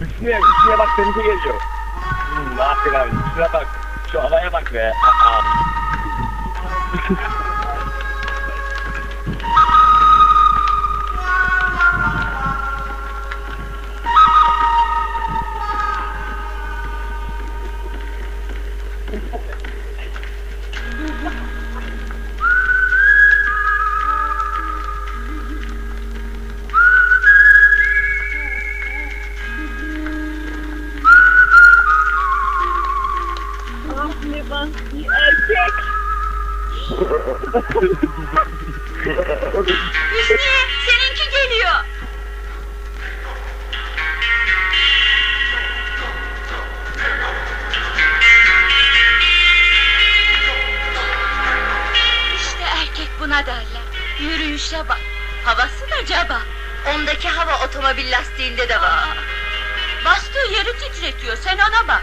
Hüsniye, Hüsniye bak seninki geliyor. Hmm, aferin abi. Şuna bak. Şu havaya bak be. Aa. Hüsniye seninki geliyor. İşte erkek buna derler. Yürüyüşe bak. Havası da caba. Ondaki hava otomobil lastiğinde de var. Bastığı yeri titretiyor. Sen ona bak.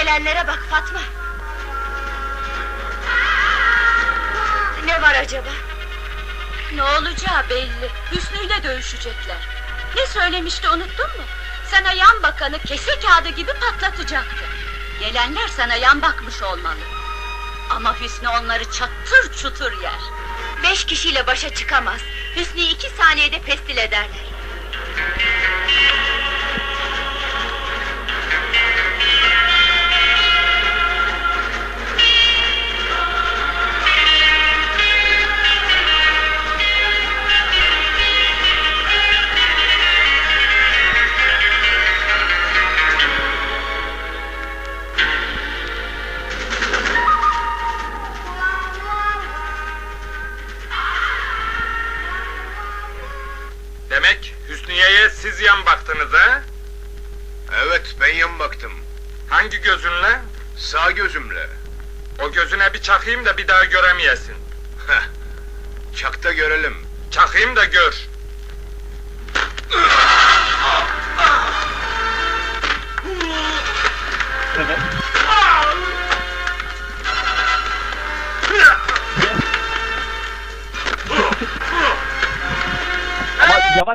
Gelenlere bak Fatma. Ne var acaba? Ne olacağı belli. Hüsnü'yle dövüşecekler. Ne söylemişti unuttun mu? Sana yan bakanı kese kağıdı gibi patlatacaktı. Gelenler sana yan bakmış olmalı. Ama Hüsnü onları çatır çutur yer. Beş kişiyle başa çıkamaz. Hüsnü'yü iki saniyede pestil ederler. yan baktınız ha? Evet, ben yan baktım. Hangi gözünle? Sağ gözümle. O gözüne bir çakayım da bir daha göremeyesin. Çak da görelim. Çakayım da gör. Evet.